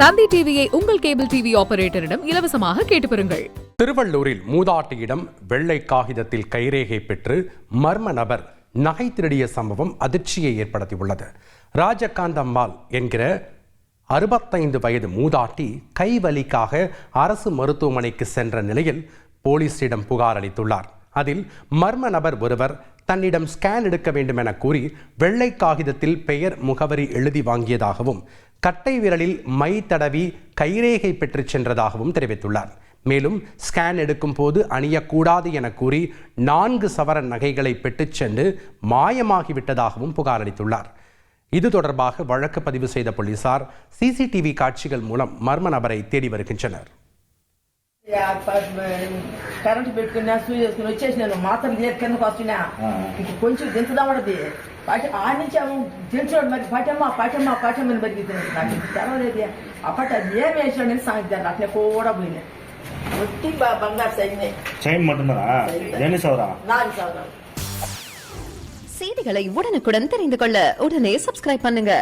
தந்தி டிவியை உங்கள் cable TV ஆபரேட்டரிடம் இலவசமாக கேட்டு பெறுங்கள். திருவள்ளூரில் மூதாட்டியிடம் வெள்ளை காகிதத்தில் கைரேகை பெற்று மர்ம நபர் நகை திருடிய சம்பவம் அதிர்ச்சியை ஏற்படுத்தியுள்ளது. ராஜகாந்தம்மாள் என்கிற அறுபத்தைந்து வயது மூதாட்டி கை வலிக்காக அரசு மருத்துவமனைக்கு சென்ற நிலையில் போலீசிடம் புகார் அளித்துள்ளார். அதில் மர்ம நபர் ஒருவர் தன்னிடம் ஸ்கேன் எடுக்க வேண்டும் என கூறி வெள்ளை காகிதத்தில் பெயர் முகவரி எழுதி வாங்கியதாகவும் கட்டை விரலில் மை தடவி கைரேகை பெற்றுச் சென்றதாகவும் தெரிவித்துள்ளார். மேலும் ஸ்கேன் எடுக்கும் போது அணியக்கூடாது என கூறி நான்கு சவர நகைகளை பெற்றுச் சென்று மாயமாகிவிட்டதாகவும் புகார் அளித்துள்ளார். இது தொடர்பாக வழக்கு பதிவு செய்த போலீசார் சிசிடிவி காட்சிகள் மூலம் மர்ம நபரை தேடி வருகின்றனர். కరెంట్ పెట్టుకున్నా సూది వేసుకుని వచ్చేసినాను మాత్రం లేదు కిందకు వస్తున్నా ఇంక కొంచెం దించుదామన్నది పాటి ఆ నుంచి ఆమె దించాడు మరి పటమ్మ పటమ్మ పటమ్మని బతికితున్నాడు నాకు ఇంక తెలవలేదు అప్పటి అది ఏం వేసాడని సాగిద్దాను అట్లే కూడా పోయినా ఒట్టి బ- బంగారు సైన్యం செயின் மட்டும்தானா என்ன சவரா నాలుగు సవరాలు செய்திகளை உடனுக்குடன் தெரிந்து கொள்ள உடனே சப்ஸ்கிரைப் பண்ணுங்க